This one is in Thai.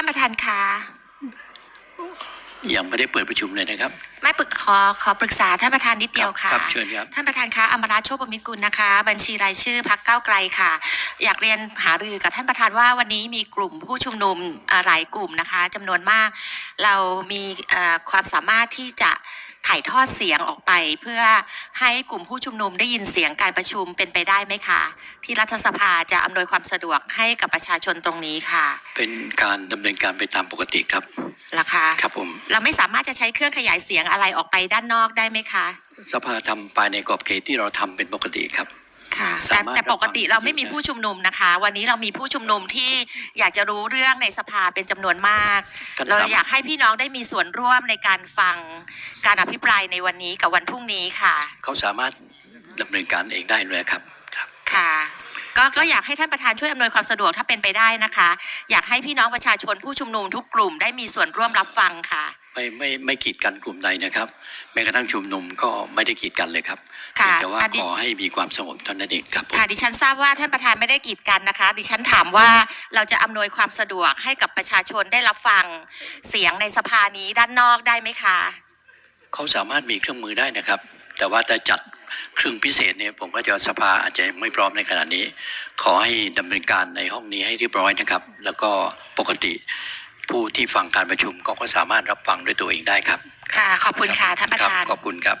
ท่านประธานคะยังไม่ได้เปิดประชุมเลยนะครับ ไม่ปรึกขอขอปรึกษาท่านประธานนิดเดียวค่ะครับเชิญครับท่านประธานคะอมราโชคประมิตรกุลนะคะ บัญชีรายชื่อพักเก้าวไกลค่ะ อยากเรียนหารือกับท่านประธานว่าวันนี้มีกลุ่มผู้ชุมนุมเอ่อหลายกลุ่มนะคะจำนวนมาก เรามีเอ่อความสามารถที่จะ ถ่ายทอดเสียงออกไป เพื่อให้กลุ่มผู้ชุมนุมได้ยินเสียงการประชุมเป็นไปได้ไหมคะ ที่รัฐสภาจะอำนวยความสะดวกให้กับประชาชนตรงนี้ค่ะ เป็นการดำเนินการไปตามปกติครับราคาครับผมเราไม่สามารถจะใช้เครื่องขยายเสียงอะไรออกไปด้านนอกได้ไหมคะ สภาทำภายในกรอบเขตที่เราทำเป็นปกติครับ ค่ะสาแต่มารถแต่ปกติรับฟังเราไม่มีผู้ชุมนุมนะคะ วันนี้เรามีผู้ชุมนุมที่อยากจะรู้เรื่องในสภาเป็นจำนวนมาก ท่านเราสามารถอยากให้พี่น้องได้มีส่วนร่วมในการฟังการอภิปรายในวันนี้กับวันพรุ่งนี้ค่ะ เขาสามารถดำเนินการเองได้เลยครับครับ ค่ะ ก็ก็อยากให้ท่านประธานช่วยอำนวยความสะดวกถ้าเป็นไปได้นะคะ อยากให้พี่น้องประชาชนผู้ชุมนุมทุกกลุ่มได้มีส่วนร่วมรับฟังค่ะ ไม่ไม่ไม่กีดกันกลุ่มใดนะครับ แม้กระทั่งชุมนุมก็ไม่ได้กีดกันเลยครับค่ะแต่ว่าอดีขอให้มีความสงบเท่านั้นเองครับผมค่ะดิฉันทราบว่าท่านประธานไม่ได้กีดกันนะคะ ดิฉันถามว่าเราจะอำนวยความสะดวกให้กับประชาชนได้รับฟังเสียงในสภานี้ด้านนอกได้ไหมคะเขาสามารถมีเครื่องมือได้นะครับ แต่ว่าจะจัดเครื่องพิเศษเนี่ยผมก็จะสภาอาจจะยังไม่พร้อมในขณะนี้ ขอให้ดำเนินการในห้องนี้ให้เรียบร้อยนะครับ แล้วก็ปกติ ผู้ที่ฟังการประชุมก็ก็สามารถรับฟังด้วยตัวเองได้ครับค่ะขอบคุณค่ะท่านประธาน ครับขอบคุณครับ